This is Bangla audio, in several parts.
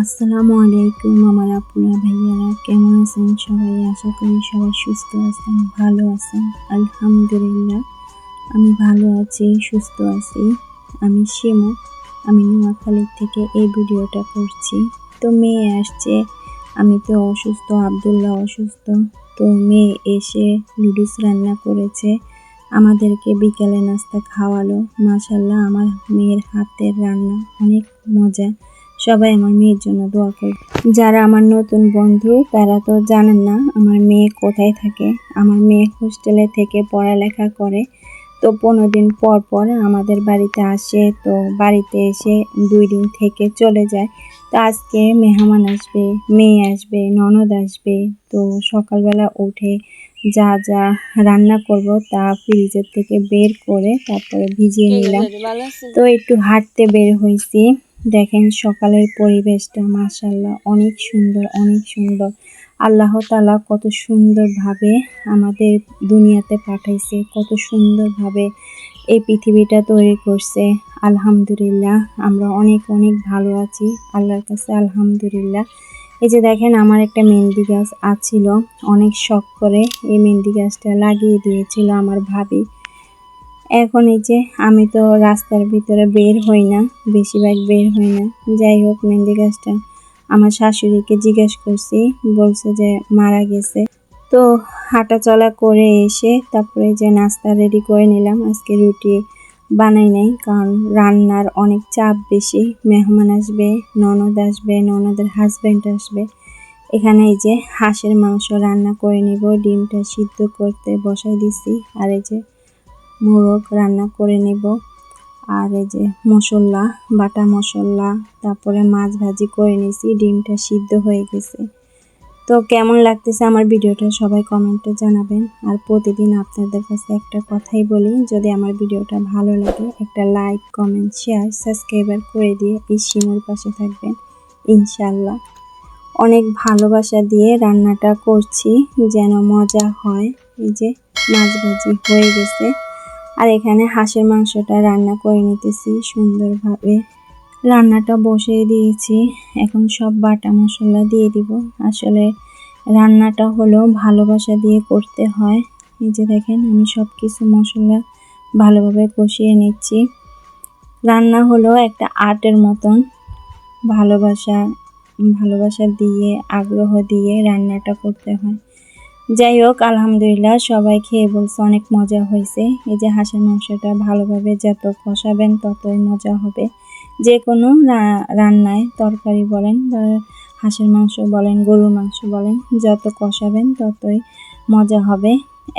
আসসালামু আলাইকুম আমার আপুরা, ভাইয়ারা, কেমন আছেন সবাই? আশা করি সবাই সুস্থ আছেন, ভালো আছেন। আলহামদুলিল্লাহ, আমি ভালো আছি, সুস্থ আছি। আমি শিমু, আমি নোয়াখালী থেকে এই ভিডিওটা করছি। তো মেয়ে আসছে, আমি তো অসুস্থ, আবদুল্লাহ অসুস্থ। তো মেয়ে এসে লুডুস রান্না করেছে, আমাদেরকে বিকেলে নাস্তা খাওয়ালো। মাশাল্লাহ আমার মেয়ের হাতের রান্না অনেক মজা। সবাই আমার মেয়ের জন্য দোয়া করবে। যারা আমার নতুন বন্ধু তারা তো জানেন না আমার মেয়ে কোথায় থাকে। আমার মেয়ে হোস্টেলে থেকে পড়ালেখা করে। তো পনেরো দিন পর পর আমাদের বাড়িতে আসে। তো বাড়িতে এসে দুই দিন থেকে চলে যায়। তো আজকে মেহমান আসবে মেয়ে আসবে ননদ আসবে। তো সকালবেলা উঠে যা যা রান্না করব তা ফ্রিজের থেকে বের করে তারপরে ভিজিয়ে নিলাম। তো একটু হাঁটতে বের হয়েছি। দেখেন সকালের পরিবেশটা মাশাল্লাহ অনেক সুন্দর অনেক সুন্দর। আল্লাহ তালা কত সুন্দরভাবে আমাদের দুনিয়াতে পাঠাইছে, কত সুন্দরভাবে এই পৃথিবীটা তৈরি করছে। আলহামদুলিল্লাহ, আমরা অনেক অনেক ভালো আছি, আল্লাহর কাছে আলহামদুলিল্লাহ। এই যে দেখেন, আমার একটা মেহেন্দি গাছ আছিল, অনেক শখ করে এই মেহেন্দি গাছটা লাগিয়ে দিয়েছিল আমার ভাবি। এখন এই যে আমি তো রাস্তার ভিতরে বের হই না, বেশিরভাগ বের হই না। যাই হোক, মেহেন্দি গাছটা আমার শাশুড়িকে জিজ্ঞেস করছি, বলছে যে মারা গেছে। তো হাঁটা চলা করে এসে তারপরে যে নাস্তা রেডি করে নিলাম, আজকে রুটি বানাই নাই, কারণ রান্নার অনেক চাপ বেশি। মেহমান আসবে, ননদ আসবে, ননদের হাজব্যান্ড আসবে। এখানে এই যে হাঁসের মাংস রান্না করে নিব, ডিমটা সিদ্ধ করতে বসাই দিছি, আর এই যে মোরগ রান্না করে নেব। আর এই যে মশলা, বাটা মশলা, তারপরে মাছ ভাজি করে নিয়েছি, ডিমটা সিদ্ধ হয়ে গেছে। তো কেমন লাগতেছে আমার ভিডিওটা সবাই কমেন্টে জানাবেন। আর প্রতিদিন আপনাদের কাছে একটা কথাই বলি, যদি আমার ভিডিওটা ভালো লাগে, একটা লাইক, কমেন্ট, শেয়ার, সাবস্ক্রাইবার করে দিয়ে এই সিমুর পাশে থাকবেন ইনশাল্লাহ অনেক ভালোবাসা দিয়ে রান্নাটা করছি, যেন মজা হয়। এই যে মাছ ভাজি হয়ে গেছে। আর এখানে হাঁসের মাংসটা রান্না করে নিতেছি সুন্দরভাবে। রান্নাটা বসিয়ে দিয়েছি। এখন সব বাটা মশলা দিয়ে দিব। আসলে রান্নাটা হলো ভালোবাসা দিয়ে করতে হয়। এই যে দেখেন, আমি সব কিছু মশলা ভালোভাবে কষিয়ে নিচ্ছি। রান্না হলো একটা আর্টের মতন। ভালোবাসা ভালোবাসা দিয়ে, আগ্রহ দিয়ে রান্নাটা করতে হয়। যাই হোক, আলহামদুলিল্লাহ সবাই খেয়ে বলছে অনেক মজা হয়েছে। এই যে হাঁসের মাংসটা ভালোভাবে যত কষাবেন ততই মজা হবে। যে কোনো রান্নায় তরকারি বলেন বা হাঁসের মাংস বলেন, গরুর মাংস বলেন, যত কষাবেন ততই মজা হবে।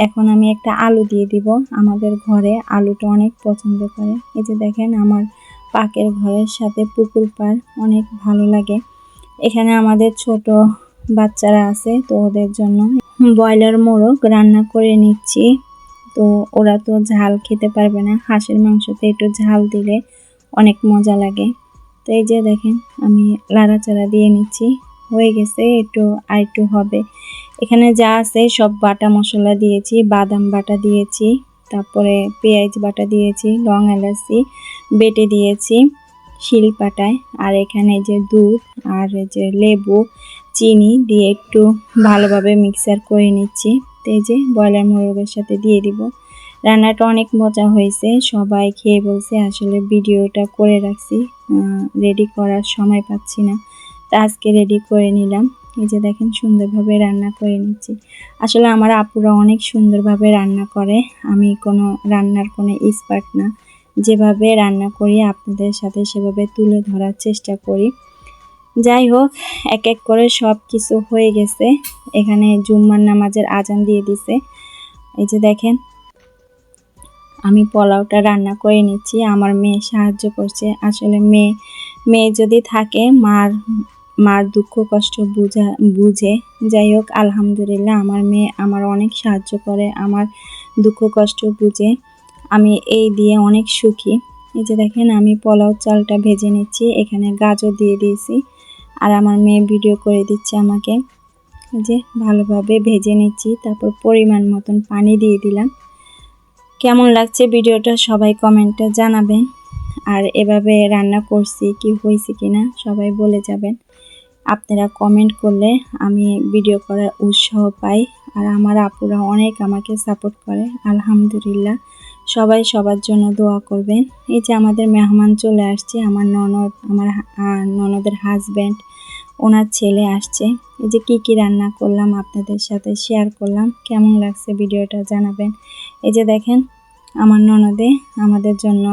এখন আমি একটা আলু দিয়ে দিব। আমাদের ঘরে আলুটা অনেক পছন্দ করে। এই যে দেখেন আমার পাকের ঘরের সাথে পুকুর পাড় অনেক ভালো লাগে। এখানে আমাদের ছোট বাচ্চারা আছে, তো ওদের জন্য ব্রয়লার মোরগ রান্না করে নিচ্ছি। তো ওরা তো ঝাল খেতে পারবে না। হাঁসের মাংসতে একটু ঝাল দিলে অনেক মজা লাগে। তো এই যে দেখেন, আমি লাড়াচাড়া দিয়ে নিচ্ছি। হয়ে গেছে, একটু আর একটু হবে। এখানে যা আছে সব বাটা মশলা দিয়েছি, বাদাম বাটা দিয়েছি, তারপরে পেঁয়াজ বাটা দিয়েছি, লং এলাচি বেটে দিয়েছি শিল পাটায়। আর এখানে যে দুধ আর যে লেবু চিনি দিয়ে একটু ভালোভাবে মিক্সার করে নিচ্ছি। তো এই যে ব্রয়লার মোরগের সাথে দিয়ে দিব। রান্নাটা অনেক মজা হয়েছে। সবাই খেয়ে বলছে, আসলে ভিডিওটা করে রাখছি। রেডি করার সময় পাচ্ছি না। তা আজকে রেডি করে নিলাম। এই যে দেখেন, সুন্দরভাবে রান্না করে নিচ্ছি। আসলে আমার আপুরা অনেক সুন্দরভাবে রান্না করে। আমি কোনো রান্নার কোনো এক্সপার্ট না। যেভাবে রান্না করি, আপনাদের সাথে সেভাবে তুলে ধরার চেষ্টা করি। যাই হোক এক এক করে সব কিছু হয়ে গেছে। এখানে জুম্মার নামাজের আজান দিয়ে দিছে। এই যে দেখেন, আমি পোলাওটা রান্না করে নিচ্ছি। আমার মেয়ে সাহায্য করছে। আসলে মেয়ে মেয়ে যদি থাকে, মার মার দুঃখ, কষ্ট বুঝা, বুঝে। যাই হোক আলহামদুলিল্লাহ, আমার মেয়ে আমার অনেক সাহায্য করে, আমার দুঃখ, কষ্ট বুঝে। আমি এই দিয়ে অনেক সুখী। এই যে দেখেন, আমি পোলাও চালটা ভেজে নিচ্ছি। এখানে গাজর দিয়ে দিয়েছি। আর আমার মেয়ে ভিডিও করে দিচ্ছে আমাকে। যে ভালোভাবে ভেজে নিচ্ছি, তারপর পরিমাণ মতন পানি দিয়ে দিলাম। কেমন লাগছে ভিডিওটা সবাই কমেন্টে জানাবেন। আর এভাবে রান্না করছি, কি হয়েছে কিনা সবাই বলে যাবেন। আপনারা কমেন্ট করলে আমি ভিডিও করার উৎসাহ পাই। আর আমার আপুরা অনেক আমাকে সাপোর্ট করে, আলহামদুলিল্লাহ। সবাই সবার জন্য দোয়া করবেন। এই যে আমাদের মেহমান চলে আসছে, আমার ননদ, আমার ননদের হাজব্যান্ড ওনার ছেলে আসছে। এই যে কী কী রান্না করলাম আপনাদের সাথে শেয়ার করলাম। কেমন লাগছে ভিডিওটা জানাবেন। এই যে দেখেন, আমার ননদে আমাদের জন্য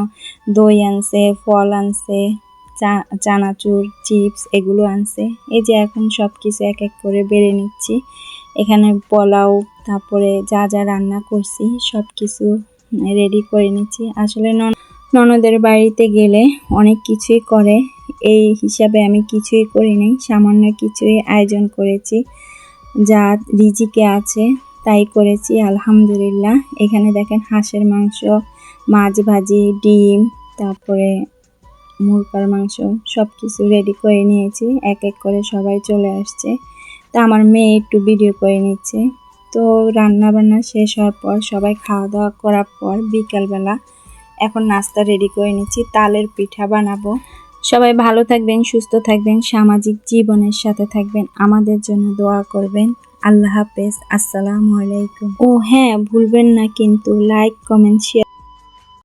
দই আনছে, ফল আনছে, চা, চানাচুর চিপস এগুলো আনছে। এই যে এখন সব কিছু এক এক করে বেড়ে নিচ্ছি। এখানে পোলাও, তারপরে যা যা রান্না করছি সব কিছু রেডি করে নিচ্ছি। আসলে নন, ননদের বাড়িতে গেলে অনেক কিছুই করে। এই হিসাবে আমি কিছুই করি নাই, সামান্য কিছুই আয়োজন করেছি। যা রিজিকে আছে, তাই করেছি, আলহামদুলিল্লাহ। এখানে দেখেন হাঁসের মাংস, মাছ ভাজি, ডিম, তারপরে মুরগার মাংস সব কিছু রেডি করে নিয়েছি। এক এক করে সবাই চলে আসছে। তা আমার মেয়ে একটু ভিডিও করে নিচ্ছে। তো রান্না বান্না শেষ হওয়ার পর সবাই খাওয়া দাওয়া করার পর বিকালবেলা এখন নাস্তা রেডি করে নিচ্ছি, তালের পিঠা বানাবো। সবাই ভালো থাকবেন, সুস্থ থাকবেন, সামাজিক জীবনের সাথে থাকবেন, আমাদের জন্য দোয়া করবেন। আল্লাহ হাফেজ, আসসালামু আলাইকুম। ও হ্যাঁ ভুলবেন না কিন্তু লাইক কমেন্ট শেয়ার